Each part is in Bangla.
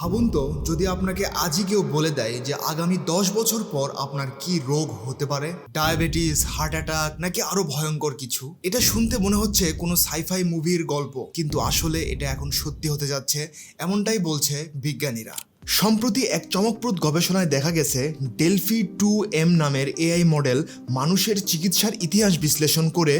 ভাবুন তো, যদি আপনাকে আজই কেউ বলে দেয় যে আগামী দশ বছর পর আপনার কি রোগ হতে পারে? ডায়াবেটিস, হার্ট অ্যাটাক নাকি আরও ভয়ঙ্কর কিছু? এটা শুনতে মনে হচ্ছে কোনো সাইফাই মুভির গল্প, কিন্তু আসলে এটা এখন সত্যি হতে যাচ্ছে, এমনটাই বলছে বিজ্ঞানীরা। সম্প্রতি এক চমকপ্রদ গবেষণায় দেখা গেছে, ডেলফি টু এম নামের এআই মডেল মানুষের চিকিৎসার ইতিহাস বিশ্লেষণ করে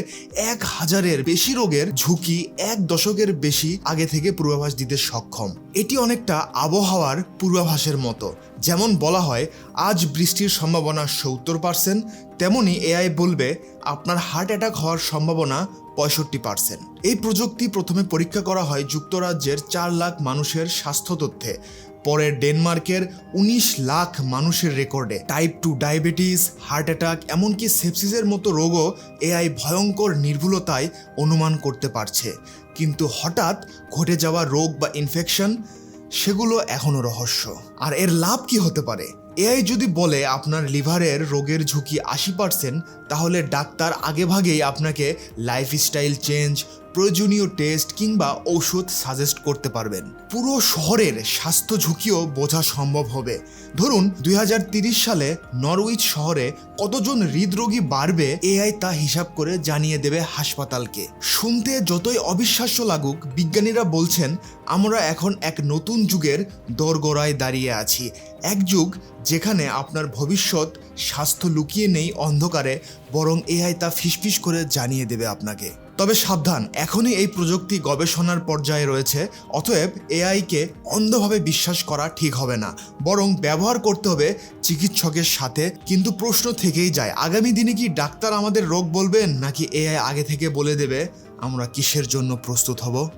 এক হাজারের বেশি রোগের ঝুঁকি এক দশকের বেশি আগে থেকে পূর্বাভাস দিতে সক্ষম। এটি অনেকটা আবহাওয়ার পূর্বাভাসের মতো। যেমন বলা হয়, আজ বৃষ্টির সম্ভাবনা সত্তর পার্সেন্ট, তেমনি এআই বলবে, আপনার হার্ট অ্যাটাক হওয়ার সম্ভাবনা পঁয়ষট্টি পার্সেন্ট। এই প্রযুক্তি প্রথমে পরীক্ষা করা হয় যুক্তরাজ্যের চার লাখ মানুষের স্বাস্থ্য তথ্যে। পরে ডেনমার্কের উনিশ লাখ মানুষের রেকর্ডে। Type two diabetes, heart attack, এমনকি সেপসিসের মতো রোগও এআই ভয়ঙ্কর নির্ভুলতায় অনুমান করতে পারছে। কিন্তু হঠাৎ ঘটে যাওয়া রোগ বা ইনফেকশন সেগুলো এখনও রহস্য। আর এর লাভ কি হতে পারে? এআই যদি বলে আপনার লিভারের রোগের ঝুঁকি আশি পার্সেন্ট, তাহলে ডাক্তার আগেভাগেই আপনাকে লাইফস্টাইল চেঞ্জ প্রয়োজনীয় টেস্ট কিংবা ঔষধ সাজেস্ট করতে পারবেন। পুরো শহরের স্বাস্থ্য ঝুঁকিও বোঝা সম্ভব হবে। ধরুন, দুই সালে নরউইচ শহরে কতজন হৃদরোগী বাড়বে, এআই তা হিসাব করে জানিয়ে দেবে হাসপাতালকে। শুনতে যতই অবিশ্বাস্য লাগুক, বিজ্ঞানীরা বলছেন, আমরা এখন এক নতুন যুগের দোরগোড়ায় দাঁড়িয়ে আছি। এক যুগ যেখানে আপনার ভবিষ্যৎ, স্বাস্থ্য লুকিয়ে নেই অন্ধকারে, বরং এআই তা ফিসফিস করে জানিয়ে দেবে আপনাকে। তবে সাবধান, এখনই এই প্রযুক্তি গবেষণার পর্যায়ে রয়েছে, অতএব এআইকে অন্ধভাবে বিশ্বাস করা ঠিক হবে না। বরং ব্যবহার করতে হবে চিকিৎসকের সাথে, কিন্তু প্রশ্ন থেকেই যায়, আগামী দিনে কি ডাক্তার আমাদের রোগ বলবেন নাকি এআই আগে থেকে বলে দেবে, আমরা কিসের জন্য প্রস্তুত হব?